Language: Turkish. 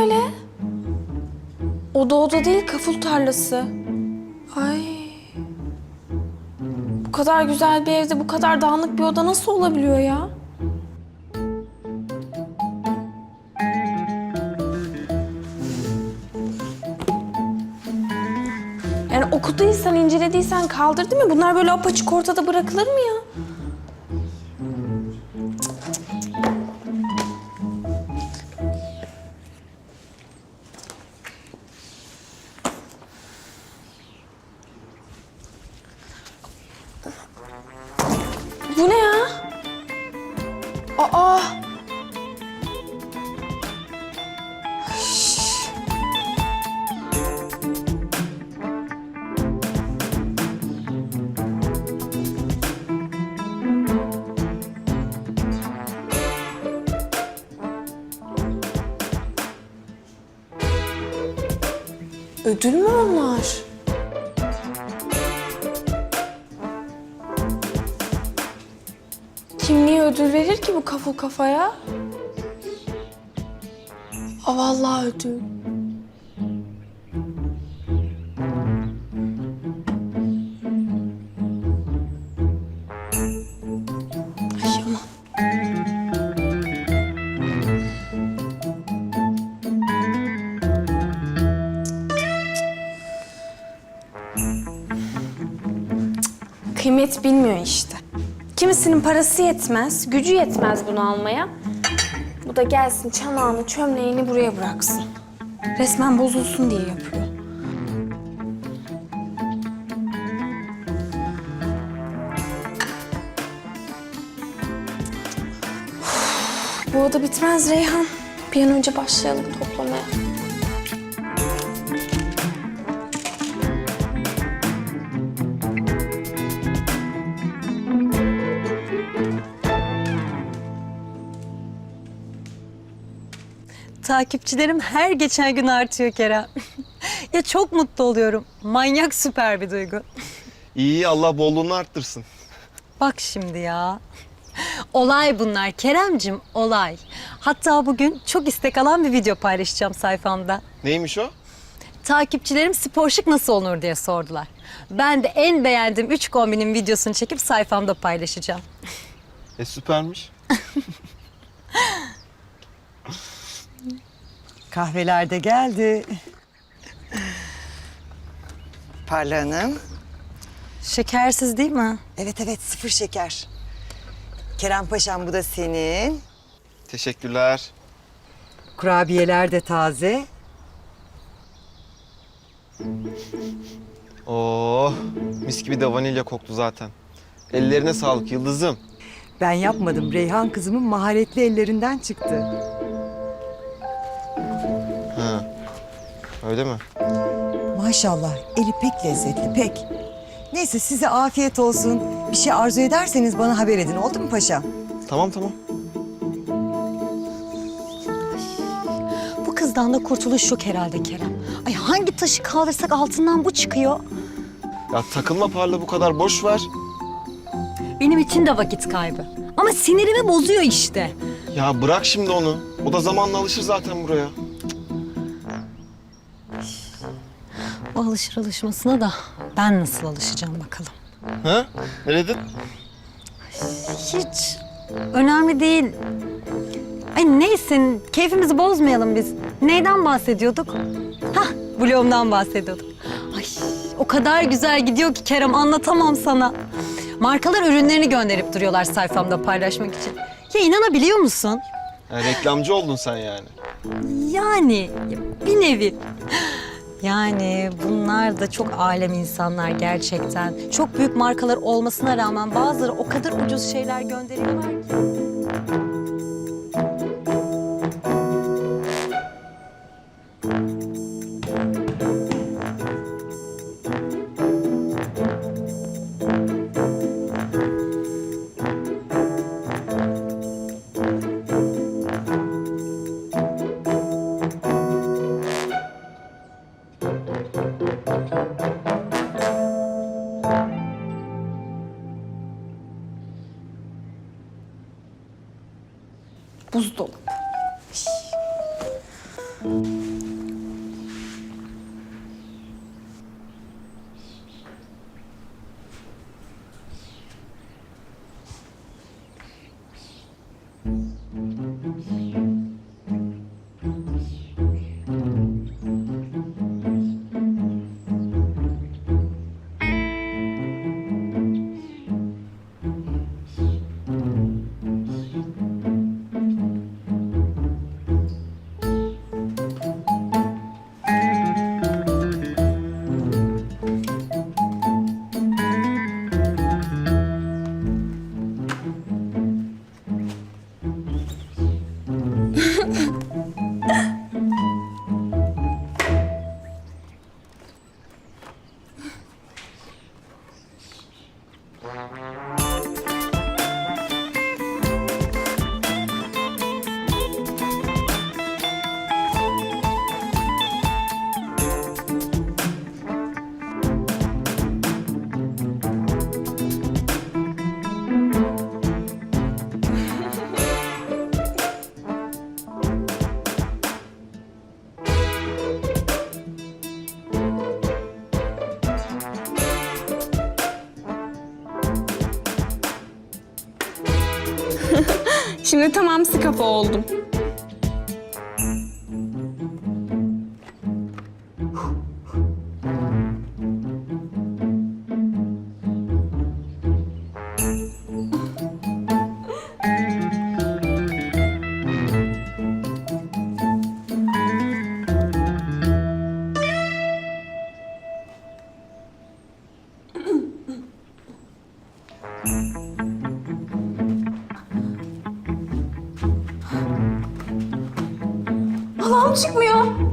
böyle? Oda oda değil kaful tarlası. Ay. Bu kadar güzel bir evde bu kadar dağınık bir oda nasıl olabiliyor ya? Yani okuduysan, incelediysen kaldır değil mi? Bunlar böyle apaçık ortada bırakılır mı ya? Aa! Ödül mü onlar? Kim niye ödül verir ki bu kafa kafaya? Aa, vallahi ödül. Kıymet bilmiyor parası yetmez, gücü yetmez bunu almaya. Bu da gelsin çanağını, çömleğini buraya bıraksın. Resmen bozulsun diye yapıyor. Bu oda bitmez Reyhan. Bir an önce başlayalım toplamaya. Takipçilerim her geçen gün artıyor Kerem. ya çok mutlu oluyorum. Manyak süper bir duygu. İyi Allah bolluğunu arttırsın. Bak şimdi ya. Olay bunlar Keremcim olay. Hatta bugün çok istek alan bir video paylaşacağım sayfamda. Neymiş o? Takipçilerim spor şık nasıl olur diye sordular. Ben de en beğendiğim 3 kombinin videosunu çekip sayfamda paylaşacağım. E süpermiş. Kahveler de geldi. Parla Hanım. Şekersiz değil mi? Evet evet sıfır şeker. Kerem Paşam bu da senin. Teşekkürler. Kurabiyeler de taze. Oo, mis gibi de vanilya koktu zaten. Ellerine sağlık Yıldız'ım. Ben yapmadım. Reyhan kızımın maharetli ellerinden çıktı. Öyle mi? Maşallah eli pek lezzetli pek. Neyse size afiyet olsun. Bir şey arzu ederseniz bana haber edin oldu mu paşam? Tamam tamam. Bu kızdan da kurtuluş yok herhalde Kerem. Ay hangi taşı kaldırsak altından bu çıkıyor. Ya takılma parla bu kadar boş ver. Benim için de vakit kaybı. Ama sinirimi bozuyor işte. Ya bırak şimdi onu. O da zamanla alışır zaten buraya. O alışır alışmasına da ben nasıl alışacağım bakalım. Ha? Ne dedin? Hiç önemli değil. Ay neyse keyfimizi bozmayalım biz. Neyden bahsediyorduk? Hah blogumdan bahsediyorduk. Ay o kadar güzel gidiyor ki Kerem anlatamam sana. Markalar ürünlerini gönderip duruyorlar sayfamda paylaşmak için. Ya inanabiliyor musun? Ya, reklamcı oldun sen yani. Yani bir nevi. Yani bunlar da çok alem insanlar gerçekten. Çok büyük markalar olmasına rağmen bazıları o kadar ucuz şeyler gönderiyorlar ki. Buzdolabı. Şimdi tamam kafa oldum. Allah'ım çıkmıyor.